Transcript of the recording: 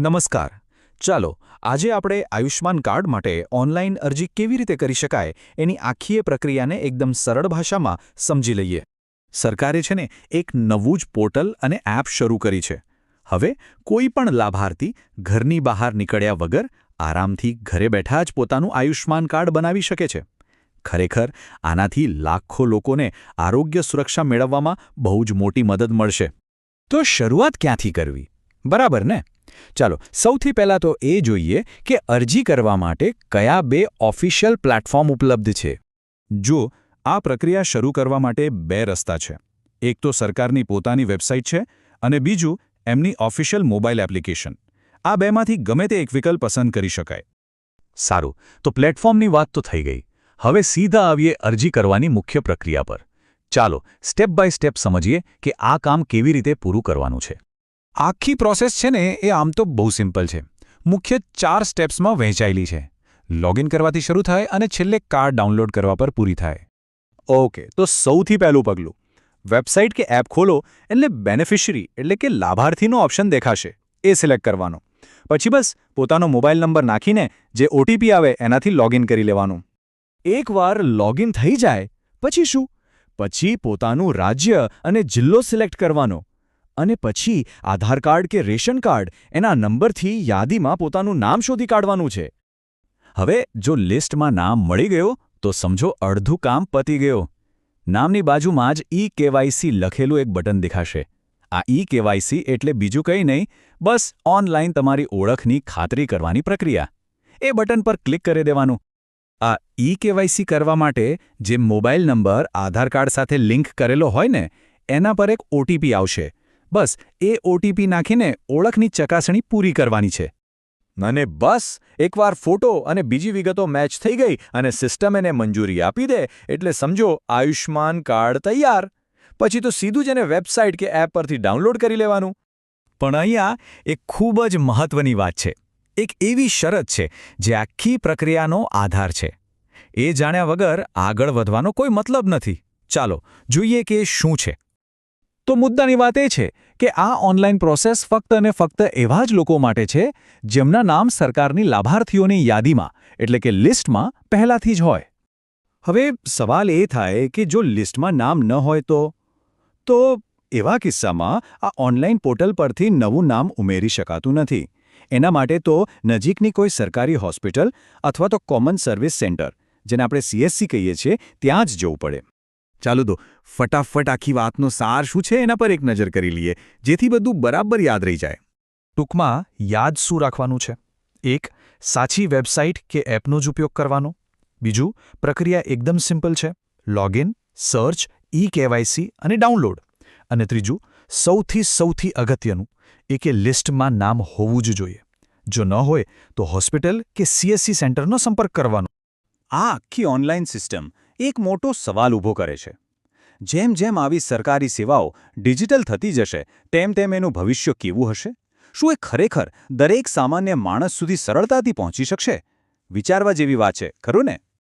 નમસ્કાર. ચાલો, આજે આપણે આયુષ્માન કાર્ડ માટે ઓનલાઈન અરજી કેવી રીતે કરી શકાય એની આખીય પ્રક્રિયાને એકદમ સરળ ભાષામાં સમજી લઈએ. સરકારે છે ને એક નવું જ પોર્ટલ અને એપ શરૂ કરી છે. હવે કોઈ પણ લાભાર્થી ઘરની બહાર નીકળ્યા વગર આરામથી ઘરે બેઠા જ પોતાનું આયુષ્માન કાર્ડ બનાવી શકે છે. ખરેખર, આનાથી લાખો લોકોને આરોગ્ય સુરક્ષા મેળવવામાં બહુ જ મોટી મદદ મળશે. તો શરૂઆત ક્યાંથી કરવી? બરાબર ને? ચાલો, સૌથી પહેલાં તો એ જોઈએ કે અરજી કરવા માટે કયા બે ઓફિશિયલ પ્લેટફોર્મ ઉપલબ્ધ છે. જો આ પ્રક્રિયા શરૂ કરવા માટે બે રસ્તા છે. એક તો સરકારની પોતાની વેબસાઇટ છે અને બીજું એમની ઓફિશિયલ મોબાઈલ એપ્લિકેશન. આ બેમાંથી ગમે તે એક વિકલ્પ પસંદ કરી શકાય. સારું, તો પ્લેટફોર્મની વાત તો થઈ ગઈ. હવે સીધા આવીએ અરજી કરવાની મુખ્ય પ્રક્રિયા પર. ચાલો, સ્ટેપ બાય સ્ટેપ સમજીએ કે આ કામ કેવી રીતે પૂરું કરવાનું છે. આખી પ્રોસેસ છે ને એ આમ તો બહુ સિમ્પલ છે. મુખ્ય ચાર સ્ટેપ્સમાં વહેંચાયેલી છે. લોગિન કરવાથી શરૂ થાય અને છેલ્લે કાર્ડ ડાઉનલોડ કરવા પર પૂરી થાય. ઓકે, તો સૌથી પહેલું પગલું. વેબસાઇટ કે એપ ખોલો એટલે બેનિફિશરી, એટલે કે લાભાર્થીનો ઓપ્શન દેખાશે. એ સિલેક્ટ કરવાનો. પછી બસ પોતાનો મોબાઈલ નંબર નાખીને જે ઓટીપી આવે એનાથી લોગિન કરી લેવાનું. એકવાર લોગિન થઈ જાય, પછી શું? પછી પોતાનું રાજ્ય અને જિલ્લો સિલેક્ટ કરવાનો. અને પછી આધાર કાર્ડ કે રેશન કાર્ડ એના નંબરથી યાદીમાં પોતાનું નામ શોધી કાઢવાનું છે. હવે જો લિસ્ટમાં નામ મળી ગયો, તો સમજો અડધું કામ પતી ગયો. નામની બાજુમાં જ ઈ કેવાયસી લખેલું એક બટન દેખાશે. આ ઈ કેવાયસી એટલે બીજું કંઈ નહીં, બસ ઓનલાઈન તમારી ઓળખની ખાતરી કરવાની પ્રક્રિયા. એ બટન પર ક્લિક કરી દેવાનું. આ ઈ કેવાયસી કરવા માટે જે મોબાઈલ નંબર, આધાર કાર્ડ સાથે લિંક કરેલો હોય ને, એના પર એક ઓટીપી આવશે. બસ એ ઓટીપી નાખીને ઓળખની ચકાસણી પૂરી કરવાની છે. અને બસ એકવાર ફોટો અને બીજી વિગતો મેચ થઈ ગઈ અને સિસ્ટમ એને મંજૂરી આપી દે એટલે સમજો આયુષ્માન કાર્ડ તૈયાર. પછી તો સીધું જ એને વેબસાઇટ કે એપ પરથી ડાઉનલોડ કરી લેવાનું. પણ અહીંયા એક ખૂબ જ મહત્વની વાત છે. એક એવી શરત છે જે આખી પ્રક્રિયાનો આધાર છે. એ જાણ્યા વગર આગળ વધવાનો કોઈ મતલબ નથી. ચાલો જોઈએ કે શું છે. તો મુદ્દાની વાત એ છે કે આ ઓનલાઈન પ્રોસેસ ફક્ત અને ફક્ત એવા જ લોકો માટે છે જેમના નામ સરકારની લાભાર્થીઓની યાદીમાં, એટલે કે લિસ્ટમાં પહેલાથી જ હોય. હવે સવાલ એ થાય કે જો લિસ્ટમાં નામ ન હોય તો? તો એવા કિસ્સામાં આ ઓનલાઈન પોર્ટલ પરથી નવું નામ ઉમેરી શકાતું નથી. એના માટે તો નજીકની કોઈ સરકારી હોસ્પિટલ અથવા તો કોમન સર્વિસ સેન્ટર, જેને આપણે સીએસસી કહીએ છીએ, ત્યાં જ જવું પડે. ચાલો તો ફટાફટ આખી વાતનો સાર શું છે એના પર એક નજર કરી લઈએ, જેથી બધું બરાબર યાદ રહી જાય. ટૂંકમાં યાદ શું રાખવાનું છે? એક, સાચી વેબસાઇટ કે એપનો જ ઉપયોગ કરવાનો. બીજું, પ્રક્રિયા એકદમ સિમ્પલ છે. લોગિન, સર્ચ ઈ કેવાયસી અને ડાઉનલોડ. અને ત્રીજું, સૌથી સૌથી અગત્યનું, એ લિસ્ટમાં નામ હોવું જ જોઈએ. જો ન હોય, તો હોસ્પિટલ કે સીએસસી સેન્ટરનો સંપર્ક કરવાનો. આ આખી ઓનલાઈન સિસ્ટમ એક મોટો સવાલ ઊભો કરે છે. જેમ જેમ આવી સરકારી સેવાઓ ડિજિટલ થતી જશે, તેમ તેમ એનું ભવિષ્ય કેવું હશે? શું એ ખરેખર દરેક સામાન્ય માણસ સુધી સરળતાથી પહોંચી શકશે? વિચારવા જેવી વાત છે, ખરું ને?